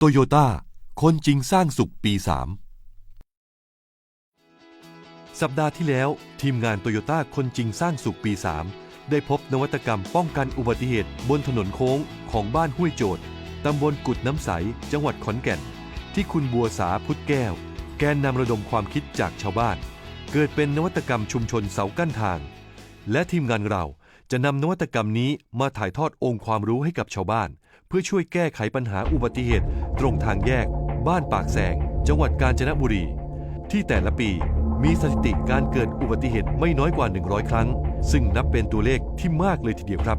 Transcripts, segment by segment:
โตโยต้า คนจริงสร้างสุขปี 3 สัปดาห์ที่แล้ว ทีมงานโตโยต้าคนจริงสร้างสุขปี 3 ได้พบนวัตกรรมป้องกันอุบัติเหตุบนถนนโค้งของบ้านห้วยโจดตำบลกุดน้ำใส จังหวัดขอนแก่น ที่คุณบัวสาพุทธแก้ว แกนนำระดมความคิดจากชาวบ้าน เกิดเป็นนวัตกรรมชุมชนเสากั้นทาง และทีมงานเราจะนำนวัตกรรมนี้มาถ่ายทอดองค์ความรู้ให้กับชาวบ้าน เพื่อช่วยแก้ไขปัญหาอุบัติเหตุ ตรงทางแยก บ้านปากแสง จังหวัดกาญจนบุรี ที่แต่ละปีมีสถิติการเกิดอุบัติเหตุไม่น้อยกว่า 100 ครั้ง ซึ่งนับเป็นตัวเลขที่มากเลยทีเดียวครับ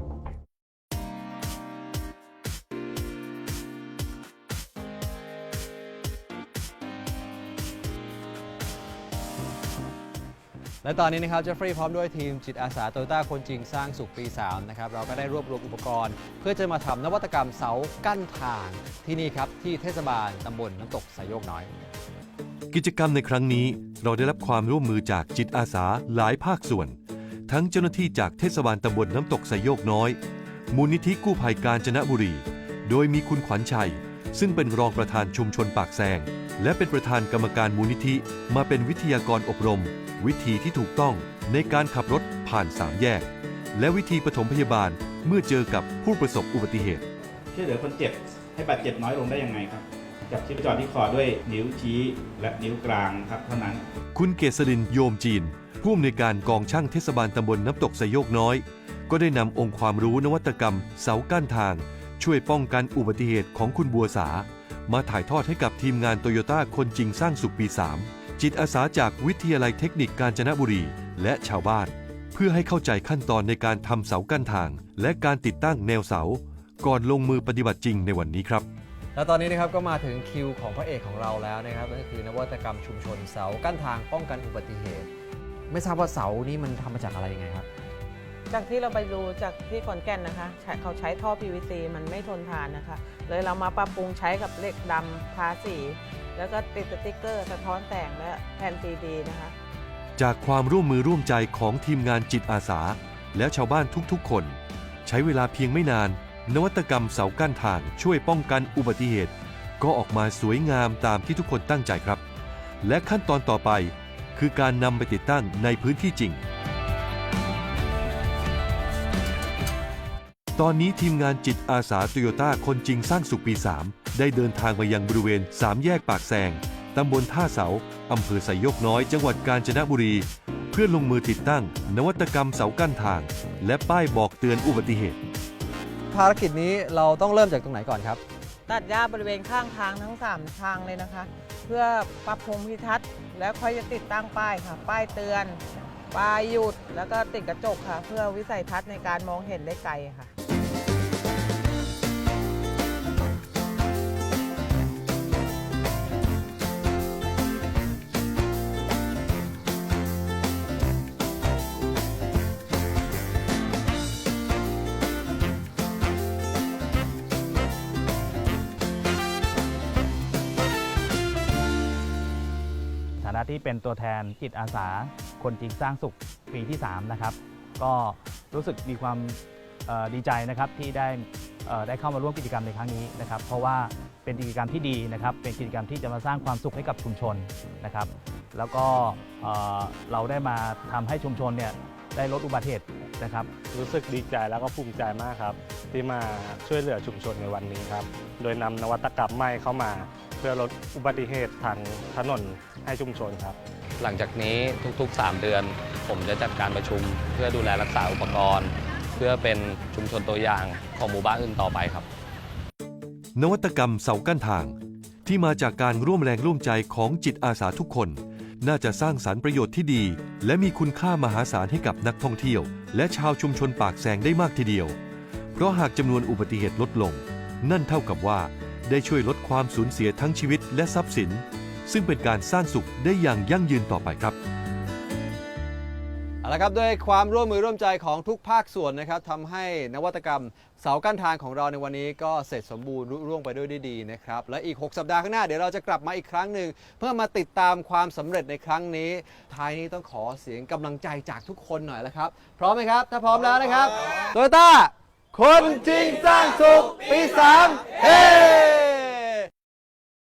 และตอนนี้นะครับเจฟฟรีย์พร้อมด้วยทีมจิตอาสาโตโยต้าคนจริงสร้างสุขปี 3 นะครับ เราก็ได้รวบรวมอุปกรณ์ เพื่อจะมาทำนวัตกรรมเสากั้นทางที่นี่ครับ ที่เทศบาลตำบลน้ำตกสายโยกน้อย กิจกรรมในครั้งนี้เราได้รับความร่วมมือจากจิตอาสาหลายภาคส่วน ทั้งเจ้าหน้าที่จากเทศบาลตำบลน้ำตกไซโยกน้อย มูลนิธิกู้ภัยกาญจนบุรี โดยมีคุณขวัญชัย ซึ่งเป็นรองประธานชุมชนปากแซงและเป็นประธานกรรมการมูลนิธิมาเป็นวิทยากรอบรม วิธีที่ถูกต้องในการขับรถผ่านสามแยก และวิธีปฐมพยาบาลเมื่อเจอกับผู้ประสบอุบัติเหตุ ช่วยเหลือคนเจ็บให้บาดเจ็บน้อยลงได้ยังไงครับ จับชีพจรที่คอด้วยนิ้วชี้และนิ้วกลางครับเท่านั้น คุณเกษรินโยมจีน ผู้อำนวยการกองช่างเทศบาลตำบลน้ำตกไซโยกน้อย ก็ได้นำองค์ความรู้นวัตกรรม เสากั้นทาง ช่วยป้องกันอุบัติเหตุของคุณบัวสา มาถ่ายทอดให้กับทีมงานโตโยต้าคนจริงสร้างสุขปี 3 จิตอาสาจากวิทยาลัยเทคนิคกาญจนบุรีและชาวบ้าน เพื่อให้เข้าใจขั้นตอนในการทำเสากั้นทาง และการติดตั้งแนวเสา ก่อนลงมือปฏิบัติจริงในวันนี้ครับ แล้วตอนนี้นะครับก็มาถึงคิวของพระเอกของเราแล้วนะครับนั่นก็คือนวัตกรรมชุมชนเสากั้นทางป้องกันอุบัติเหตุ ไม่ทราบว่าเสานี้มันทำมาจากอะไรยังไงครับ จากที่เราไปดูจากที่ขอนแก่นนะคะเขาใช้ท่อ PVC มันไม่ทนทานนะคะ เลยเรามาปรับปรุงใช้กับเหล็กดำทาสี แล้วก็ติดสติกเกอร์ สะท้อนแสงและแผ่นซีดีนะคะ จากความร่วมมือร่วมใจของทีมงานจิตอาสา และชาวบ้านทุกๆ คน ใช้เวลาเพียงไม่นาน นวัตกรรมเสากั้นทางช่วยป้องกันอุบัติเหตุ ก็ออกมาสวยงามตามที่ทุกคนตั้งใจครับ และขั้นตอนต่อไป คือการนำไปติดตั้งในพื้นที่จริง ตอนนี้ทีมงานจิตอาสาโตโยต้าคนจริงสร้างสุขปี 3 ได้เดินทางมายังบริเวณ 3 แยกปากแซงตำบลท่าเสา อำเภอไซโยกน้อย จังหวัดกาญจนบุรี เพื่อลงมือติดตั้ง นวัตกรรมเสากั้นทาง และป้ายบอกเตือนอุบัติเหตุ ภารกิจนี้เราต้องเริ่มจากตรงไหนก่อนครับ ตัดหญ้าบริเวณข้างทางทั้ง 3 ทางเลยนะคะ เพื่อปรับภูมิทัศน์ แล้วค่อยจะติดตั้งป้ายค่ะ ป้ายเตือน ปลายหยุดแล้วก็ติดกระจกค่ะ เพื่อวิสัยทัศน์ในการมองเห็นได้ไกลค่ะ ที่เป็นตัวแทนจิตอาสา คนจริงสร้างสุขปีที่ 3 นะครับ ก็รู้สึกมีความดีใจนะครับที่ได้ได้เข้ามาร่วมกิจกรรมในครั้งนี้นะครับ เพราะว่าเป็นกิจกรรมที่ดีนะครับ เป็นกิจกรรมที่จะมาสร้างความสุขให้กับชุมชนนะครับ แล้วก็เอ่อเราได้มาทำให้ชุมชนเนี่ยได้ลดอุบัติเหตุนะครับ รู้สึกดีใจแล้วก็ภูมิใจมากครับ ที่มาช่วยเหลือชุมชนในวันนี้ครับ โดยนำนวัตกรรมใหม่เข้ามา เพื่อลดอุบัติเหตุทางถนน ให้ชุมชนครับ หลังจากนี้ทุก ๆ 3 เดือน ผมจะจัดการประชุม เพื่อดูแลรักษาอุปกรณ์ เพื่อเป็นชุมชนตัวอย่างของหมู่บ้านอื่นต่อไปครับ นวัตกรรมเสากั้นทาง ที่มาจากการร่วมแรงร่วมใจของจิตอาสาทุกคน น่าจะสร้างสารรค์ประโยชน์ที่ดี และมีคุณค่ามหาศาลให้กับนักท่องเที่ยว และชาวชุมชนปากแซงได้มากทีเดียว เพราะหากจำนวนอุบัติเหตุลดลง นั่นเท่ากับว่าได้ช่วยลดความสูญเสียทั้งชีวิตและทรัพย์สิน ซึ่งเป็นการสร้างสุขได้อย่างยั่งยืนต่อไปครับเอาละครับด้วยความร่วมมือร่วมใจของทุกภาคส่วนนะครับทำให้นวัตกรรมเสากั้นทางของเราในวันนี้ก็เสร็จสมบูรณ์รุ่ร่วงไปด้วยดีนะครับ และอีก 6 สัปดาห์ข้างหน้าเดี๋ยวเราจะกลับมาอีกครั้งหนึ่งเพื่อมาติดตามความสำเร็จในครั้งนี้ ท้ายนี้ต้องขอเสียงกำลังใจจากทุกคนหน่อยแล้วครับ พร้อมไหมครับ ถ้าพร้อมแล้วนะครับโตโยต้าคนจริงสร้างสุขปี 3 เฮ้